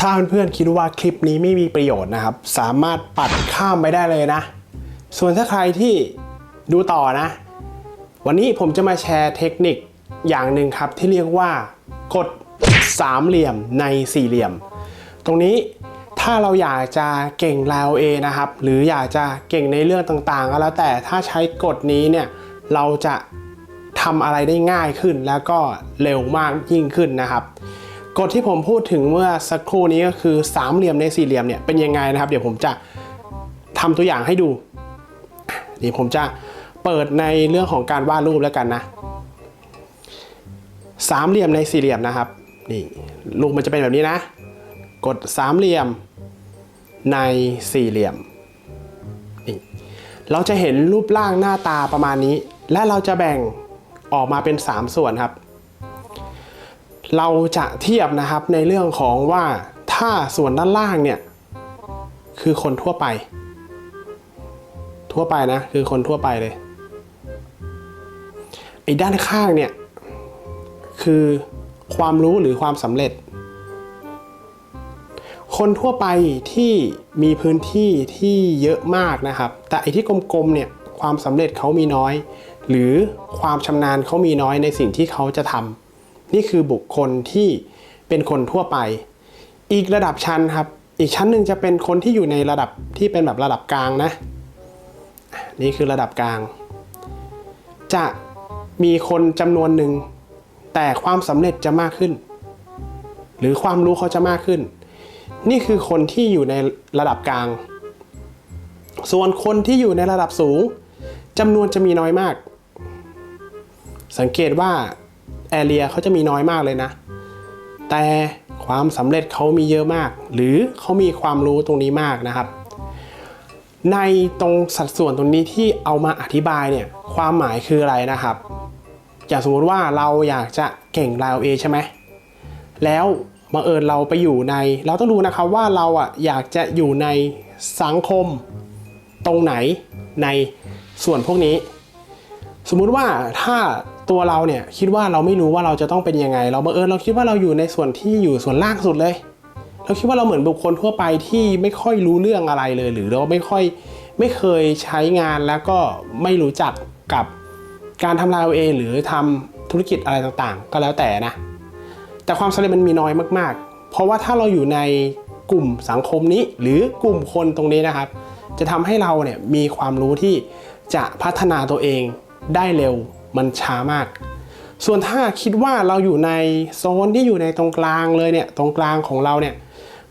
ถ้าเพื่อนๆคิดว่าคลิปนี้ไม่มีประโยชน์นะครับ สามารถปัดข้ามไปได้เลยนะ ส่วนถ้าใครที่ดูต่อนะ วันนี้ผมจะมาแชร์เทคนิคอย่างหนึ่งครับที่เรียกว่ากดสามเหลี่ยมในสี่เหลี่ยม ตรงนี้ถ้าเราอยากจะเก่งลาวเอนะครับ หรืออยากจะเก่งในเรื่องต่างๆ ก็แล้วแต่ถ้าใช้กฎนี้เนี่ยเราจะทำอะไรได้ง่ายขึ้นแล้วก็เร็วมากยิ่งขึ้นนะครับ กฎที่ผมพูดถึงเมื่อสักครู่นี้ก็คือสามเหลี่ยมในสี่เหลี่ยมเนี่ยเป็นยังไงนะครับ เดี๋ยวผมจะทำตัวอย่างให้ดูเดี๋ยวผมจะเปิดในเรื่องของการวาดรูปแล้วกันนะสามเหลี่ยมในสี่เหลี่ยมนะครับนี่รูปมันจะเป็นแบบนี้นะ กดสามเหลี่ยมในสี่เหลี่ยมนี่เราจะเห็นรูปร่างหน้าตาประมาณนี้ และเราจะแบ่งออกมาเป็น 3 ส่วนครับ เราจะเทียบนะครับในเรื่องของว่าถ้าส่วนด้านล่างเนี่ยคือคนทั่วไป ทั่วไปนะคือคนทั่วไปเลยไอ้ด้านข้างเนี่ยคือความรู้หรือความสำเร็จ คนทั่วไปที่มีพื้นที่ที่เยอะมากนะครับ แต่ไอ้ที่กลมๆเนี่ยความสำเร็จเขามีน้อย หรือความชำนาญเขามีน้อยในสิ่งที่เขาจะทำ นี่คือบุคคลที่เป็นคนทั่วไป อีกระดับชั้นครับ อีกชั้นหนึ่งจะเป็นคนที่อยู่ในระดับที่เป็นแบบระดับกลางนะ นี่คือระดับกลาง จะมีคนจำนวนหนึ่ง แต่ความสำเร็จจะมากขึ้น หรือความรู้เขาจะมากขึ้น นี่คือคนที่อยู่ในระดับกลาง ส่วนคนที่อยู่ในระดับสูงจำนวนจะมีน้อยมาก สังเกตว่า แอเรียเขาจะมีน้อยมากเลยนะ แต่ความสำเร็จเขามีเยอะมาก หรือเขามีความรู้ตรงนี้มากนะครับ ในตรงสัดส่วนตรงนี้ที่เอามาอธิบายเนี่ยความหมายคืออะไรนะครับ อย่างสมมติว่าเราอยากจะเก่งราวเอใช่ไหมแล้วบังเอิญเราไปอยู่ใน เราต้องดูนะครับว่าเราอะอยากจะอยู่ในสังคมตรงไหนในส่วนพวกนี้ สมมุติว่าถ้า ตัวเราเนี่ยคิดว่าเราไม่รู้ว่าเราจะต้องเป็นยังไง เราบังเอิญเราคิดว่าเราอยู่ในส่วนที่อยู่ส่วนล่างสุดเลย เราคิดว่าเราเหมือนบุคคลทั่วไปที่ไม่ค่อยรู้เรื่องอะไรเลย หรือเราไม่ค่อยไม่เคยใช้งานแล้วก็ไม่รู้จักกับการทำลายเองหรือทำธุรกิจอะไรต่างๆ ก็แล้วแต่นะ แต่ความสำเร็จมันมีน้อยมากๆ เพราะว่าถ้าเราอยู่ในกลุ่มสังคมนี้ หรือกลุ่มคนตรงนี้นะครับ จะทำให้เราเนี่ยมีความรู้ที่จะพัฒนาตัวเองได้เร็ว มันช้ามาก ส่วนถ้าคิดว่าเราอยู่ในโซนที่อยู่ในตรงกลางเลยเนี่ยตรงกลางของเราเนี่ย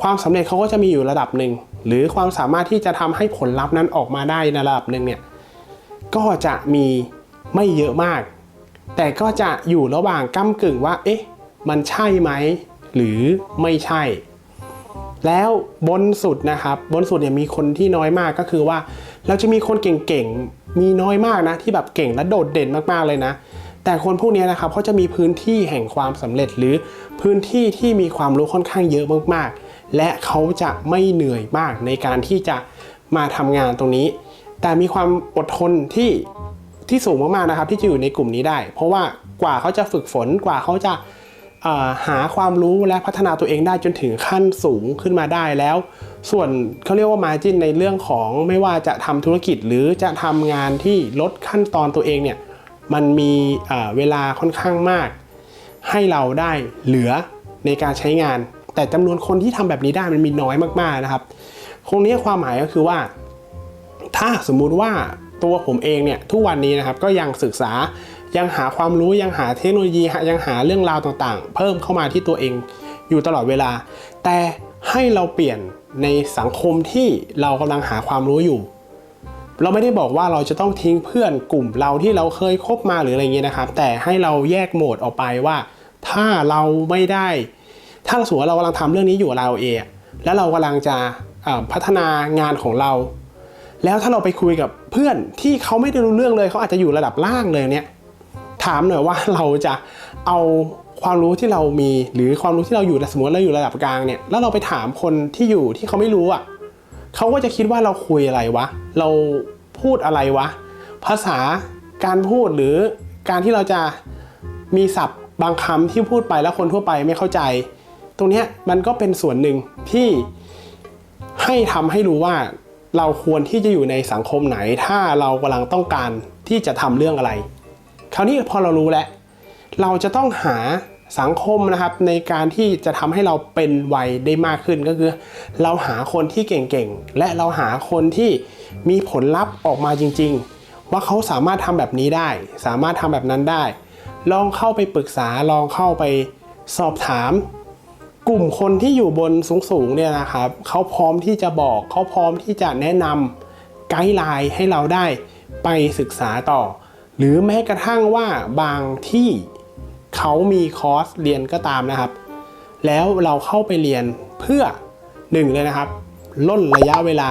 ความสำเร็จเขาก็จะมีอยู่ระดับหนึ่งหรือความสามารถที่จะทำให้ผลลัพธ์นั้นออกมาได้ในระดับหนึ่งเนี่ยก็จะมีไม่เยอะมาก แต่ก็จะอยู่ระหว่างก้ากึ่งว่า เอ๊ะ มันใช่ไหม หรือไม่ใช่ แล้วบนสุดนะครับ บนสุดเนี่ยมีคนที่น้อยมากก็คือว่า เราจะมีคนเก่งๆ มีน้อยมากนะที่แบบเก่งและโดดเด่นมากๆเลยนะ แต่คนพวกนี้นะครับเขาจะมีพื้นที่แห่งความสำเร็จหรือพื้นที่ที่มีความรู้ค่อนข้างเยอะมากๆ และเขาจะไม่เหนื่อยมากในการที่จะมาทำงานตรงนี้ แต่มีความอดทนที่ที่สูงมากๆนะครับที่จะอยู่ในกลุ่มนี้ได้ เพราะว่ากว่าเขาจะฝึกฝนกว่าเขาจะหาความรู้และพัฒนาตัวเองได้จนถึงขั้นสูงขึ้นมาได้แล้ว ส่วนเขาเรียกว่ามาจินในเรื่องของไม่ว่าจะทำธุรกิจหรือจะทำงานที่ลดขั้นตอนตัวเองเนี่ยมันมีเอ่อเวลาค่อนข้างมาก ให้เราได้เหลือในการใช้งาน แต่จำนวนคนที่ทำแบบนี้ได้มันมีน้อยมากๆนะครับคงนี้ความหมายก็คือว่า ถ้าสมมุติว่าตัวผมเองเนี่ยทุกวันนี้นะครับก็ยังศึกษายังหาความรู้ยังหาเทคโนโลยียังหาเรื่องราวต่างๆ เพิ่มเข้ามาที่ตัวเองอยู่ตลอดเวลา แต่ ให้เราเปลี่ยนในสังคมที่เรากำลังหาความรู้อยู่ เราไม่ได้บอกว่าเราจะต้องทิ้งเพื่อนกลุ่มเราที่เราเคยคบมาหรืออะไรเงี้ยนะครับ แต่ให้เราแยกโหมดออกไปว่า ถ้าเราไม่ได้ ถ้าสมมติว่าเรากำลังทำเรื่องนี้อยู่เราเองแล้วเรากำลังจะพัฒนางานของเรา แล้วถ้าเราไปคุยกับเพื่อนที่เขาไม่ได้รู้เรื่องเลยเขาอาจจะอยู่ระดับล่างเลยเนี่ยถามหน่อยว่าเราจะเอา ความรู้ที่เรามีหรือความรู้ที่เราอยู่สมมติเราอยู่ระดับกลางเนี่ยแล้วเราไปถามคนที่อยู่ที่เขาไม่รู้อะเขาก็จะคิดว่าเราคุยอะไรวะ เราพูดอะไรวะ ภาษาการพูดหรือการที่เราจะมีศัพท์บางคำที่พูดไปแล้วคนทั่วไปไม่เข้าใจ ตรงนี้มันก็เป็นส่วนหนึ่งที่ให้ทำให้รู้ว่าเราควรที่จะอยู่ในสังคมไหน ถ้าเรากำลังต้องการที่จะทำเรื่องอะไร คราวนี้พอเรารู้แล้วเราจะต้องหา สังคมนะครับในการที่จะทำให้เราเป็นวัยได้มากขึ้นก็คือ เราหาคนที่เก่งๆ และเราหาคนที่มีผลลัพธ์ออกมาจริง ๆ ว่าเขาสามารถทำแบบนี้ได้ สามารถทำแบบนั้นได้ ลองเข้าไปปรึกษาลองเข้าไปสอบถาม กลุ่มคนที่อยู่บนสูงๆเนี่ยนะครับเขาพร้อมที่จะบอกเขาพร้อมที่จะแนะนำไกด์ไลน์ให้เราได้ไปศึกษาต่อ หรือแม้กระทั่งว่าบางที่ เขามีคอร์สเรียนก็ตามนะครับ แล้วเราเข้าไปเรียนเพื่อหนึ่งเลยนะครับล่นระยะเวลา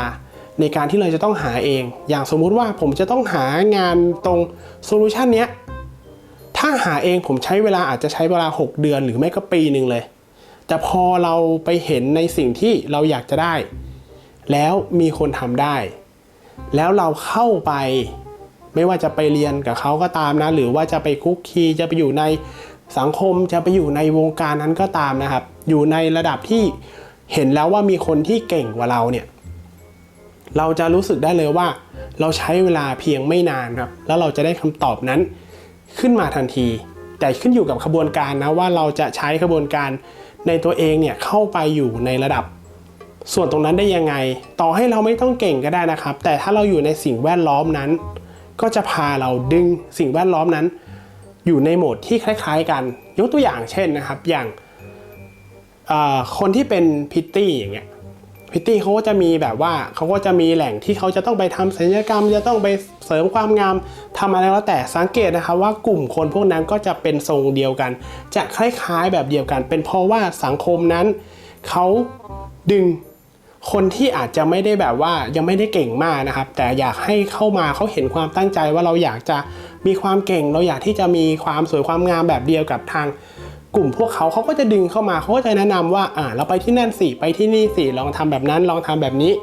ในการที่เราจะต้องหาเอง อย่างสมมุติว่าผมจะต้องหางานตรงโซลูชันเนี้ย ถ้าหาเองผมใช้เวลาอาจจะใช้เวลา 6 เดือนหรือไม่ก็ปีหนึ่งเลย แต่พอเราไปเห็นในสิ่งที่เราอยากจะได้ แล้วมีคนทำได้ แล้วเราเข้าไป ไม่ว่าจะไปเรียนกับเขาก็ตามนะ หรือว่าจะไปคุกคีจะไปอยู่ใน สังคมจะไปอยู่ในวงการนั้นก็ตามนะครับ อยู่ในระดับที่เห็นแล้วว่ามีคนที่เก่งกว่าเราเนี่ย เราจะรู้สึกได้เลยว่า เราใช้เวลาเพียงไม่นานครับ แล้วเราจะได้คำตอบนั้นขึ้นมาทันที แต่ขึ้นอยู่กับขบวนการนะว่าเราจะใช้ขบวนการในตัวเองเนี่ยเข้าไปอยู่ในระดับ ส่วนตรงนั้นได้ยังไง ต่อให้เราไม่ต้องเก่งก็ได้นะครับ แต่ถ้าเราอยู่ในสิ่งแวดล้อมนั้น ก็จะพาเราดึงสิ่งแวดล้อมนั้น อยู่ในโหมดที่คล้าย ๆ กัน ยกตัวอย่างเช่นนะครับ อย่างคนที่เป็นพิตตี้อย่างเงี้ยพิตตี้เขาก็จะมีแบบว่าเขาก็จะมีแหล่งที่เขาจะต้องไปทำศัลยกรรม จะต้องไปเสริมความงามทำอะไรแล้วแต่สังเกตนะครับว่ากลุ่มคนพวกนั้นก็จะเป็นทรงเดียวกัน จะคล้ายๆแบบเดียวกัน เป็นเพราะว่าสังคมนั้นเขาดึง คนที่อาจจะไม่ได้แบบว่ายังไม่ได้เก่งมากนะครับ แต่อยากให้เข้ามาเขาเห็นความตั้งใจว่าเราอยากจะมีความเก่ง เราอยากที่จะมีความสวยความงามแบบเดียวกับทางกลุ่มพวกเขาเขาก็จะดึงเข้ามาเขาก็จะแนะนำว่าอ่าเราไปที่นั่นสิไปที่นี่สิลองทำแบบนั้นลองทำแบบนี้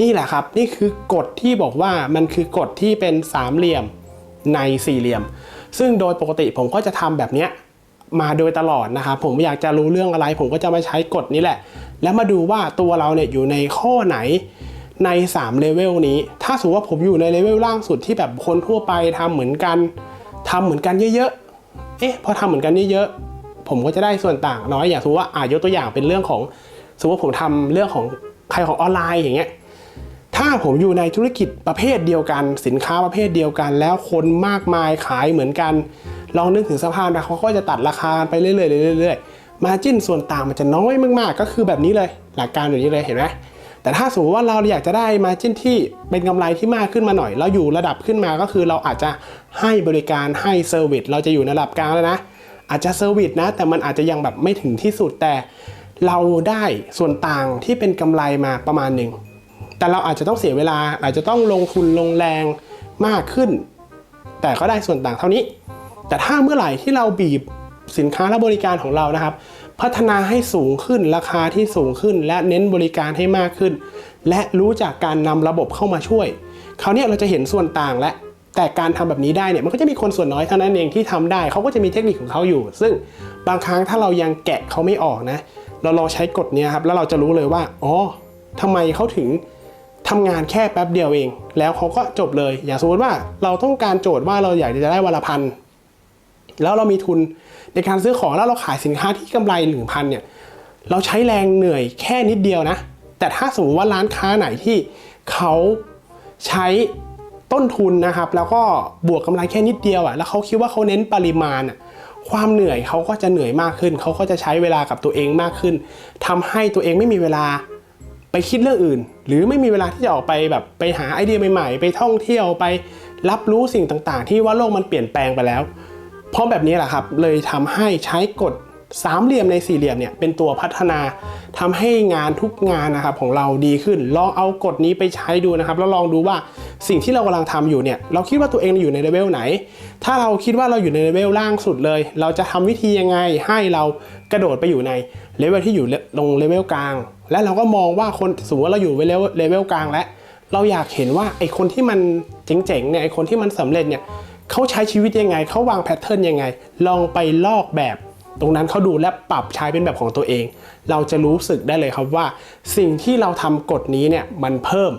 นี่แหละครับ นี่คือกฎที่บอกว่ามันคือกฎที่เป็นสามเหลี่ยมในสี่เหลี่ยม ซึ่งโดยปกติผมก็จะทำแบบเนี้ย มาโดยตลอดนะครับผมอยากจะรู้เรื่องอะไร ผมก็จะมาใช้กฎนี้แหละ แล้วมาดูว่าตัวเราเนี่ยอยู่ในข้อไหนใน3เลเวลนี้ ถ้าสมมติว่าผมอยู่ในเลเวลล่างสุดที่แบบคนทั่วไปทำเหมือนกันทำเหมือนกันเยอะๆเอ๊ะพอทำเหมือนกันเยอะๆผมก็จะได้ส่วนต่างน้อยอย่างสมมติว่าอ่ายกตัวอย่างเป็นเรื่องของสมมติว่าผมทำเรื่องของใครของออนไลน์อย่างเงี้ยถ้าผมอยู่ในธุรกิจประเภทเดียวกัน สินค้าประเภทเดียวกัน แล้วคนมากมายขายเหมือนกัน ลองนึกถึงสภาพนะเขาก็จะตัดราคาไปเรื่อยๆเรื่อยๆมาจิ้นส่วนต่างมันจะน้อยมากๆ ก็คือแบบนี้เลย หลักการแบบนี้เลยเห็นไหมแต่ถ้าสมมติว่าเราอยากจะได้มาจิ้นที่เป็นกำไรที่มากขึ้นมาหน่อย เราอยู่ระดับขึ้นมาก็คือเราอาจจะให้บริการให้เซอร์วิสเราจะอยู่ในระดับกลางแล้วนะ อาจจะเซอร์วิสนะ แต่มันอาจจะยังแบบไม่ถึงที่สุดแต่เราได้ส่วนต่างที่เป็นกำไรมาประมาณหนึ่งแต่เราอาจจะต้องเสียเวลาอาจจะต้องลงทุนลงแรงมากขึ้น แต่ก็ได้ส่วนต่างเท่านี้ แต่ถ้าเมื่อไหร่ที่เราบีบสินค้าและบริการของเรานะครับ พัฒนาให้สูงขึ้นราคาที่สูงขึ้น และเน้นบริการให้มากขึ้น และรู้จักการนำระบบเข้ามาช่วยคราวนี้เราจะเห็นส่วนต่างและแต่การทำแบบนี้ได้เนี่ยมันก็จะมีคนส่วนน้อยเท่านั้นเองที่ทำได้เขาก็จะมีเทคนิคของเขาอยู่ ซึ่งบางครั้งถ้าเรายังแกะเขาไม่ออกนะ เราลองใช้กฎนี้ครับแล้วเราจะรู้เลยว่าอ๋อทำไมเขาถึงทำงานแค่แป๊บเดียวเอง แล้วเขาก็จบเลย อย่างสมมติว่าเราต้องการโจทย์ว่าเราอยากจะได้วันละพัน แล้วเรามีทุนในการซื้อของแล้วเราขายสินค้าที่กำไรหนึ่งพันเนี่ยเราใช้แรงเหนื่อยแค่นิดเดียวนะ แต่ถ้าสมมติว่าร้านค้าไหนที่เขาใช้ต้นทุนนะครับ แล้วก็บวกกำไรแค่นิดเดียวอะ่ะแล้วเขาคิดว่าเขาเน้นปริมาณอะ่ะความเหนื่อยเขาก็จะเหนื่อยมากขึ้น เขาก็จะใช้เวลากับตัวเองมากขึ้นทำให้ตัวเองไม่มีเวลาไปคิดเรื่องอื่น หรือไม่มีเวลาที่จะออกไปแบบไปหาไอเดียใหม่ๆ ไปท่องเที่ยวไปรับรู้สิ่งต่างๆ ที่ว่าโลกมันเปลี่ยนแปลงไปแล้ว เพราะแบบนี้แหละครับเลยทำให้ใช้กฎสามเหลี่ยมในสี่เหลี่ยมเนี่ยเป็นตัวพัฒนาทำให้งานทุกงานนะครับของเราดีขึ้น ลองเอากฎนี้ไปใช้ดูนะครับ แล้วลองดูว่าสิ่งที่เรากำลังทำอยู่เนี่ย เราคิดว่าตัวเองอยู่ในเลเวลไหน ถ้าเราคิดว่าเราอยู่ในเลเวลล่างสุดเลย เราจะทำวิธียังไงให้เรากระโดดไปอยู่ในเลเวลที่อยู่ลงเลเวลกลาง และเราก็มองว่าคนสมมติว่าเราอยู่เลเวลเลเวลกลาง แล้วเราอยากเห็นว่าไอคนที่มันเจ๋งๆเนี่ยไอคนที่มันสำเร็จเนี่ย เขาใช้ชีวิตยังไง เขาวางแพทเทิร์นยังไง ลองไปลอกแบบ ตรงนั้นเขาดูและปรับใช้เป็นแบบของตัวเอง เราจะรู้สึกได้เลยครับว่า สิ่งที่เราทำกฎนี้เนี่ยมันเพิ่ม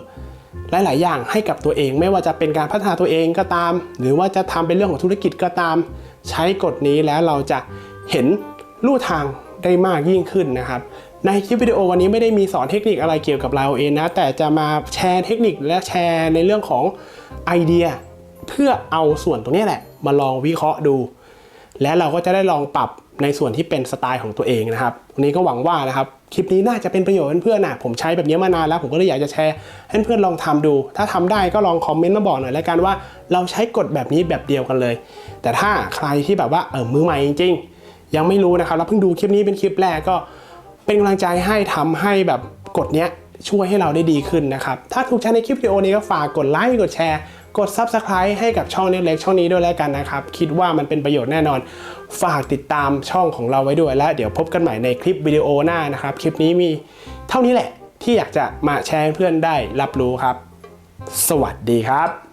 หลาย ๆ อย่างให้กับตัวเอง ไม่ว่าจะเป็นการพัฒนาตัวเองก็ตาม หรือว่าจะทำเป็นเรื่องของธุรกิจก็ตาม ใช้กฎนี้แล้วเราจะเห็นลู่ทางได้มากยิ่งขึ้นนะครับ ในคลิปวิดีโอวันนี้ไม่ได้มีสอนเทคนิคอะไรเกี่ยวกับเราเองนะ แต่จะมาแชร์เทคนิคและแชร์ในเรื่องของไอเดีย เพื่อเอาส่วนตรงนี้แหละ มาลองวิเคราะห์ดู และเราก็จะได้ลองปรับในส่วนที่เป็นสไตล์ของตัวเองนะครับวันนี้ก็หวังว่านะครับคลิปนี้น่าจะเป็นประโยชน์เพื่อนๆนะผมใช้แบบนี้มานานแล้ว ผมก็เลยอยากจะแชร์ให้เพื่อนๆลองทำดู ถ้าทำได้ก็ลองคอมเมนต์มาบอกหน่อยแล้วกันว่าเราใช้กฎแบบนี้แบบเดียวกันเลย แต่ถ้าใครที่แบบว่าเออมือใหม่จริงๆ ยังไม่รู้นะครับแล้วเพิ่งดูคลิปนี้เป็นคลิปแรกก็เป็นกำลังใจให้ทำให้แบบกฎเนี้ยช่วยให้เราได้ดีขึ้นนะครับ ถ้าถูกใจในคลิปวิดีโอนี้ก็ฝากกดไลค์กดแชร์ กด Subscribe ให้กับช่องเล็กๆช่องนี้ด้วยแล้วกันนะครับ คิดว่ามันเป็นประโยชน์แน่นอน ฝากติดตามช่องของเราไว้ด้วยและเดี๋ยวพบกันใหม่ในคลิปวิดีโอหน้านะครับ คลิปนี้มีเท่านี้แหละที่อยากจะมาแชร์เพื่อนได้รับรู้ครับ สวัสดีครับ